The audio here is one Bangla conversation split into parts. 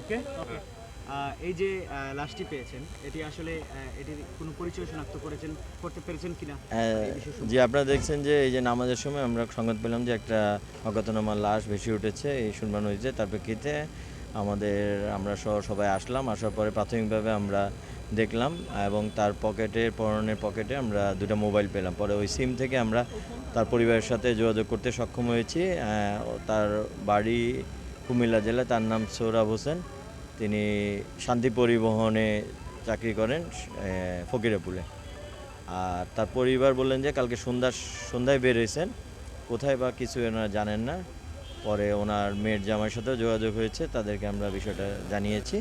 ওকে এই যে লাশটি পেয়েছেন এটি আসলে এটির কোনো পরিচয় শনাক্ত করেছেন করতে পেরেছেন কিনা? জি আপনারা দেখছেন যে এই যে নামাজের সময় আমরা সংবাদ পেলাম যে একটা অজ্ঞাতনামা লাশ ভেসে উঠেছে এই শুনবান হয়েছে তার প্রেক্ষিতে আমাদের আমরা সহ সবাই আসলাম। আসার পরে প্রাথমিকভাবে আমরা দেখলাম এবং তার পকেটে পরনের পকেটে আমরা দুটো মোবাইল পেলাম। পরে ওই সিম থেকে আমরা তার পরিবারের সাথে যোগাযোগ করতে সক্ষম হয়েছি। তার বাড়ি কুমিল্লা জেলা, তার নাম সৌরভ হোসেন। তিনি শান্তি পরিবহনে চাকরি করেন ফকিরাপুলে। আর তার পরিবার বললেন যে, কালকে সন্ধ্যা সন্ধ্যায় বের হয়েছেন। কোথায় বা কিছু ওনারা জানেন না। পরে ওনার মেয়ের জামাইয়ের সাথেও যোগাযোগ হয়েছে। তাদেরকে আমরা বিষয়টা জানিয়েছি।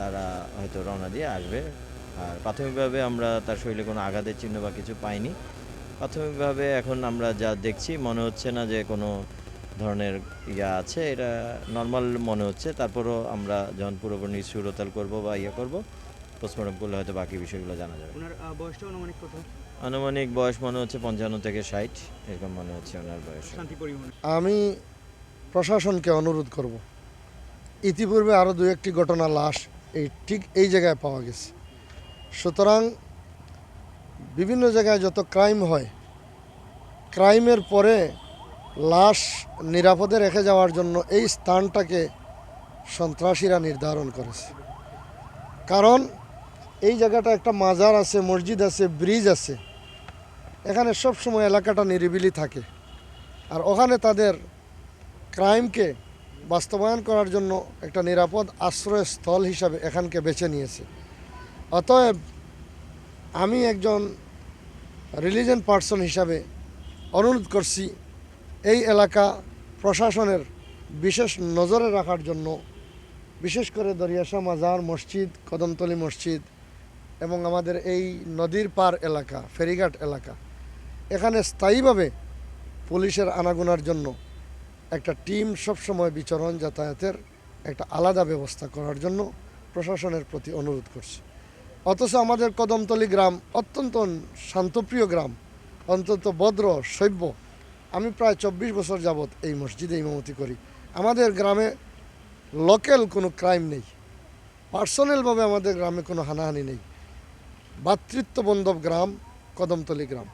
তারা হয়তো রওনা দিয়ে আসবে। আর প্রাথমিকভাবে আমরা তার শরীরে কোনো আঘাতের চিহ্ন বা কিছু পাইনি। প্রাথমিকভাবে এখন আমরা যা দেখছি মনে হচ্ছে না যে কোনো ধরনের ইয়া আছে। এটা নর্মাল মনে হচ্ছে। তারপরও আমরা যখন পুরোপুরি সুরতাল করব বা ইয়ে করব পোস্টমর্টম করলে হয়তো বাকি বিষয়গুলো জানা যাবে। ওনার বয়সটা অনুমানিক কত? আনুমানিক বয়স মনে হচ্ছে পঞ্চান্ন থেকে ষাট। এরকম মনে হচ্ছে ওনার বয়স। আমি প্রশাসনকে অনুরোধ করব ইতিপূর্বে আরও দু একটি ঘটনা লাশ এই ঠিক এই জায়গায় পাওয়া গেছে। সুতরাং বিভিন্ন জায়গায় যত ক্রাইম হয় ক্রাইমের পরে লাশ নিরাপদে রেখে যাওয়ার জন্য এই স্থানটাকে সন্ত্রাসীরা নির্ধারণ করেছে। কারণ এই জায়গাটা একটা মাজার আছে, মসজিদ আছে, ব্রিজ আছে। এখানে সব সময় এলাকাটা নিরিবিলি থাকে। আর ওখানে তাদের ক্রাইমকে বাস্তবায়ন করার জন্য একটা নিরাপদ আশ্রয়স্থল হিসাবে এখানকে বেছে নিয়েছে। অতএব আমি একজন রিলিজন পার্সন হিসাবে অনুরোধ করছি, এই এলাকা প্রশাসনের বিশেষ নজরে রাখার জন্য, বিশেষ করে দরিয়াশা মাজার মসজিদ, কদমতলি মসজিদ এবং আমাদের এই নদীর পার এলাকা, ফেরিঘাট এলাকা। এখানে স্থায়ীভাবে পুলিশের আনাগোনার জন্য একটা টিম সবসময় বিচরণ যাতায়াতের একটা আলাদা ব্যবস্থা করার জন্য প্রশাসনের প্রতি অনুরোধ করছি। অথচ আমাদের কদমতলি গ্রাম অত্যন্ত শান্তপ্রিয় গ্রাম অন্তত ভদ্র, সভ্য। আমি প্রায় চব্বিশ বছর যাবৎ এই মসজিদে ইমামতি করি। আমাদের গ্রামে লোকাল কোনো ক্রাইম নেই। পার্সোনালভাবে আমাদের গ্রামে কোনো হানাহানি নেই। ভাতৃত্ববন্ধব গ্রাম, কদমতলি গ্রাম।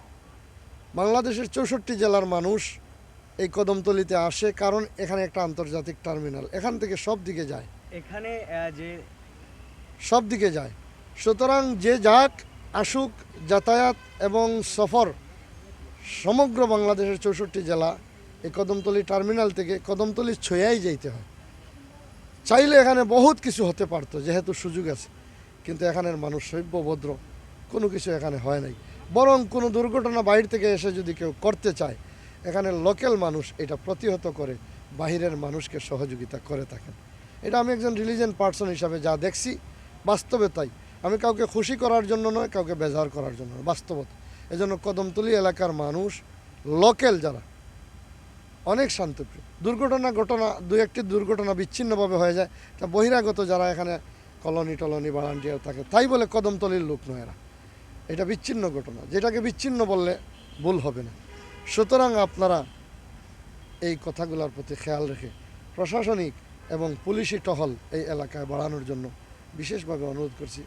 বাংলাদেশের চৌষট্টি জেলার মানুষ এই কদমতলিতে আসে কারণ এখানে একটা আন্তর্জাতিক টার্মিনাল। এখান থেকে সব দিকে যায়। এখানে যে সব দিকে যায়। সুতরাং যে যাক আসুক যাতায়াত এবং সফর সমগ্র বাংলাদেশের চৌষট্টি জেলা এই কদমতলি টার্মিনাল থেকে কদমতলি ছয়াই যাইতে হয়। চাইলে এখানে বহুত কিছু হতে পারতো যেহেতু সুযোগ আছে। কিন্তু এখানের মানুষ সভ্য ভদ্র কোনো কিছু এখানে হয় নাই। বরং কোনো দুর্ঘটনা বাইরে থেকে এসে যদি কেউ করতে চায় এখানে লোকাল মানুষ এটা প্রতিহত করে বাহিরের মানুষকে সহযোগিতা করে থাকেন। এটা আমি একজন রিলিজিয়ান পার্সন হিসাবে যা দেখছি বাস্তবে তাই। আমি কাউকে খুশি করার জন্য নয় কাউকে বেজার করার জন্য নয়, বাস্তবতা। এজন্য কদমতলি এলাকার মানুষ লোকাল যারা অনেক শান্তপ্রিয়। দুর্ঘটনা ঘটনা দু একটি দুর্ঘটনা বিচ্ছিন্নভাবে হয়ে যায়। তা বহিরাগত যারা এখানে কলোনি টলনি বারান্টিয়ার থাকে তাই বলে কদমতলির লোক নয় এরা। এটা বিচ্ছিন্ন ঘটনা। যেটাকে বিচ্ছিন্ন বললে ভুল হবে না। সুতরাং আপনারা এই কথাগুলোর প্রতি খেয়াল রেখে প্রশাসনিক এবং পুলিশি টহল এই এলাকায় বাড়ানোর জন্য বিশেষভাবে অনুরোধ করছি।